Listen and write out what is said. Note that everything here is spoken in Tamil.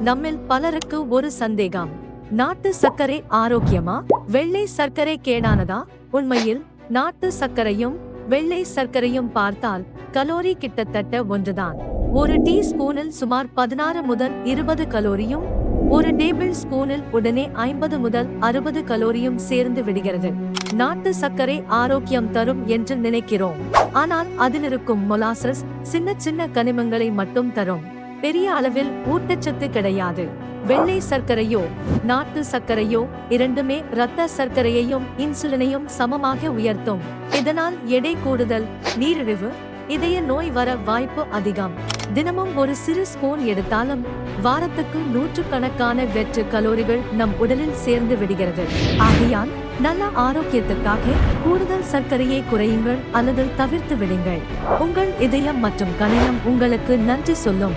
நம்மில் பலருக்கு ஒரு சந்தேகம். நாட்டு சர்க்கரை ஆரோக்கியமா? வெள்ளை சர்க்கரை கேடானதா? உண்மையில் நாட்டு சர்க்கரையும் வெள்ளை சர்க்கரையும் பார்த்தால் கலோரி கிட்டத்தட்ட ஒன்றுதான். ஒரு டீ ஸ்பூனில் சுமார் பதினாறு முதல் இருபது கலோரியும் ஒரு டேபிள் ஸ்பூனில் உடனே ஐம்பது முதல் அறுபது கலோரியும் சேர்ந்து விடுகிறது. நாட்டு சர்க்கரை ஆரோக்கியம் தரும் என்று நினைக்கிறோம். ஆனால் அதில் இருக்கும் மொலாசஸ் சின்ன சின்ன கனிமங்களை மட்டும் தரும். பெரிய அளவில் ஊட்டச்சத்து கிடையாது. வெள்ளை சர்க்கரையோ நாட்டு சர்க்கரையோ இரண்டுமே இரத்த சர்க்கரையையும் இன்சுலினையும் சமமாக உயர்த்தும். இதனால் எடை கூடுதல் நீரிழிவு இதய நோய் வர வாய்ப்பு அதிகம். தினமும் ஒரு சிறு ஸ்பூன் எடுத்தாலும் வாரத்துக்கு நூற்றுக்கணக்கான வெற்று கலோரிகள் நம் உடலில் சேர்ந்து விடுகிறது. ஆகையால் நல்ல ஆரோக்கியத்துக்காக கூடுதல் சர்க்கரையை குறையுங்கள் அல்லது தவிர்த்து விடுங்கள். உங்கள் இதயம் மற்றும் கணையம் உங்களுக்கு நன்றி சொல்லும்.